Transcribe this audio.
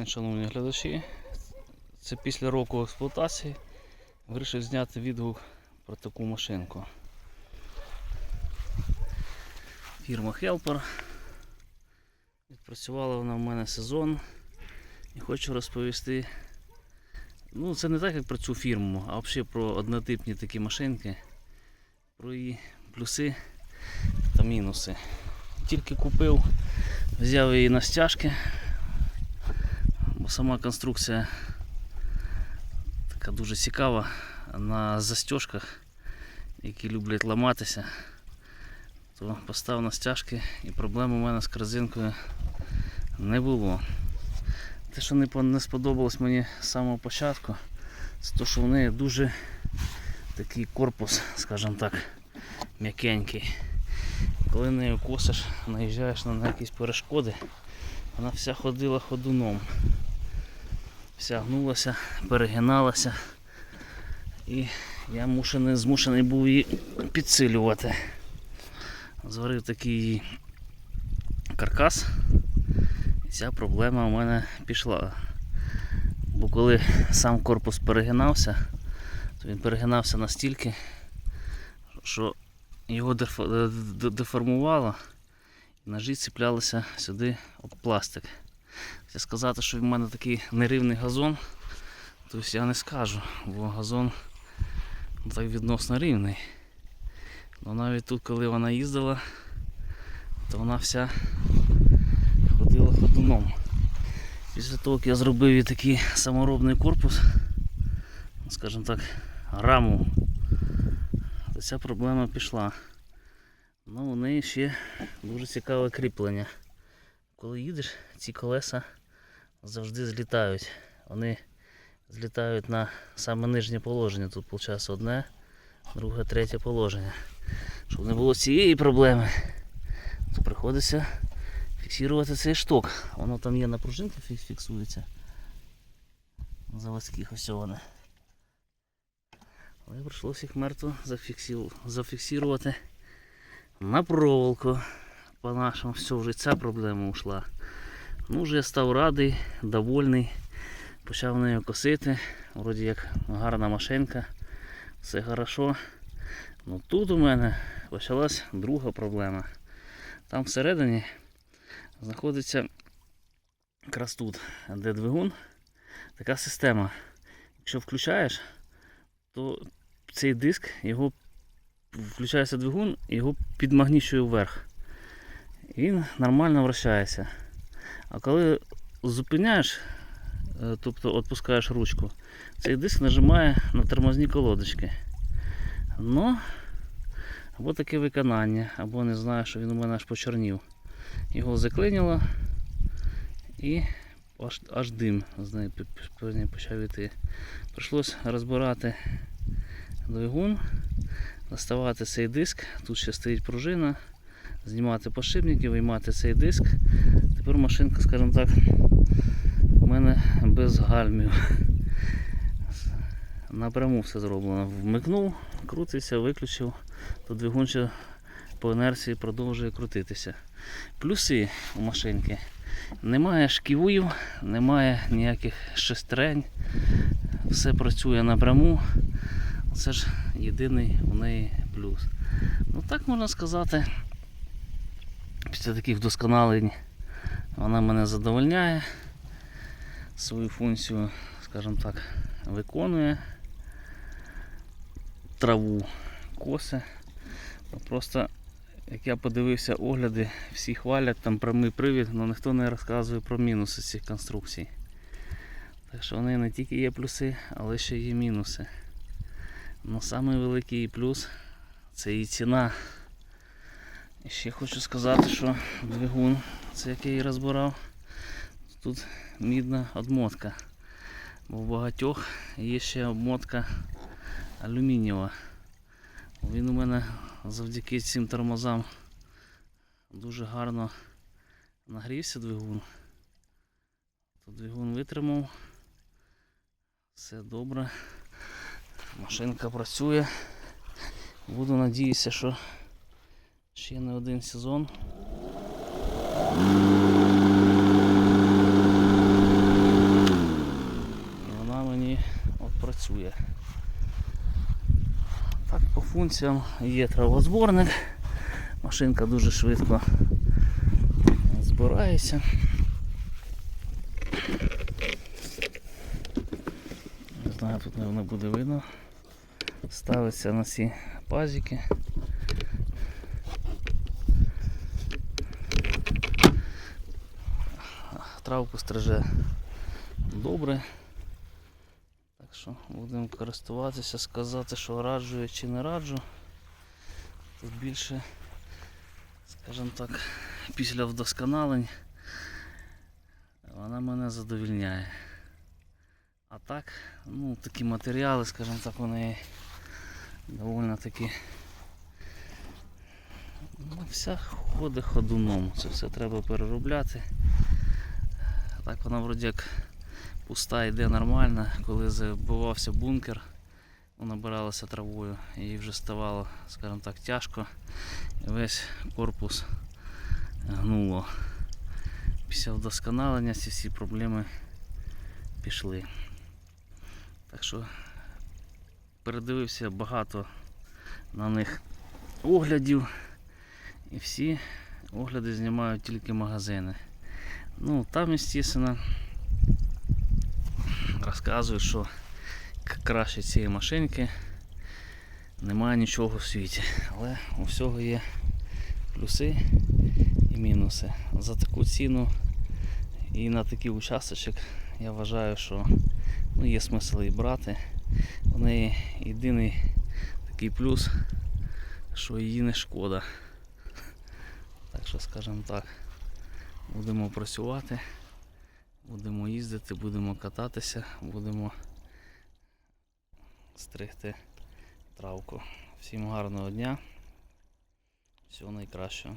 день, шановні глядачі. Це після року експлуатації вирішив зняти відгук про таку машинку. Фірма Helper. Відпрацювала вона в мене сезон. І хочу розповісти. Ну, це не так, як про цю фірму, а взагалі про однотипні такі машинки, про її плюси та мінуси. Тільки купив, взяв її на стяжки, сама конструкція така дуже цікава на застежках, які люблять ламатися, то поставив на стяжки і проблем у мене з корзинкою не було. Те, що не сподобалось мені з самого початку, це те, що в неї дуже такий корпус, скажімо так, м'якенький. Коли нею косиш, наїжджаєш на якісь перешкоди, вона вся ходила ходуном. Вся гнулася, перегиналася. І я мушений, змушений був її підсилювати. Зварив такий каркас. І ця проблема у мене пішла. Бо коли сам корпус перегинався, то він перегинався настільки, що його е, деформувало, і ножі цеплялися сюди об пластик. Сказати, що в мене такий нерівний газон, тобто я не скажу, бо газон так відносно рівний. Ну навіть тут, коли вона їздила, то вона вся ходила ходуном. Після того, як я зробив їй такий саморобний корпус, скажімо так, раму, то ця проблема пішла. Ну, у неї ще дуже цікаве кріплення. Коли їдеш, ці колеса завжди злітають. Вони злітають на саме нижнє положення. Тут виходить одне, друге, третє положення. Щоб не було цієї проблеми, то приходиться фіксувати цей шток. Воно там є на пружинки фі- фіксується. Заводських ось вони. Але прийшлося їх мертво зафіксувати на проволоку. По-нашому все, вже ця проблема ушла. Ну, вже я став радий, довольний. Почав нею косити. Вроді як гарна машинка. Все хорошо. Ну тут у мене почалась друга проблема. Там всередині знаходиться якраз тут, де двигун, така система. Якщо включаєш, то цей диск, його включається двигун, і його підмагнічує вверх. Він нормально вращається. А коли зупиняєш, е, тобто відпускаєш ручку, цей диск нажимає на тормозні колодочки. Ну, або таке виконання, або не знаю, що він у мене аж почорнів. Його заклинило і аж, аж дим з неї почав іти. Прийшлось розбирати двигун, доставати цей диск. Тут ще стоїть пружина, знімати подшипники, виймати цей диск. Тепер машинка, скажімо так, у мене без гальмів. Напряму все зроблено. Вмикнув, крутився, виключив, то двигун ще по інерції продовжує крутитися. Плюси у машинки. Немає шківів, немає ніяких шестерень, все працює напряму. Це ж єдиний у неї плюс. Ну так можна сказати, після таких вдосконалень вона мене задовольняє, свою функцію, скажімо так, виконує. Траву косе. Ну, Просто як я подивився огляди, всі хвалять там прямий привід, але ніхто не розказує про мінуси цих конструкцій. Так що вони не тільки є плюси, але ще є мінуси. Ну самий великий плюс це і ціна. І ще хочу сказати, що двигун, це як я її розбирав, тут мідна обмотка. Бо в багатьох є ще обмотка алюмінієва. Він у мене завдяки цим тормозам дуже гарно нагрівся двигун. То двигун витримав. Все добре. Машинка працює. Буду надіятися, що Ще не один сезон. І вона мені от працює. Так, по функціям є травозборник, машинка дуже швидко збирається. Не знаю, тут не буде видно. Ставиться на ці пазики. Травку стриже добре. Так що будемо користуватися, сказати, що раджу я чи не раджу. Тут більше, скажімо так, після вдосконалень вона мене задовільняє. А так, ну такі матеріали, скажімо так, вони доволі такі. Ну, вся ходить ходуном. Це все треба переробляти. Так вона вроді як пуста йде нормально. Коли забивався бункер, ну, набиралася травою і вже ставало, скажімо так, тяжко. І весь корпус гнуло. Після вдосконалення ці всі проблеми пішли. Так що передивився багато на них оглядів. І всі огляди знімають тільки магазини. Ну, там, звісно, розказують, що краще цієї машинки немає нічого в світі. Але у всього є плюси і мінуси. За таку ціну і на такий участочок я вважаю, що ну, є смисл її брати. У неї єдиний такий плюс, що її не шкода. Так що, скажімо так, будемо працювати, будемо їздити, будемо кататися, будемо стригти травку. Всім гарного дня, всього найкращого.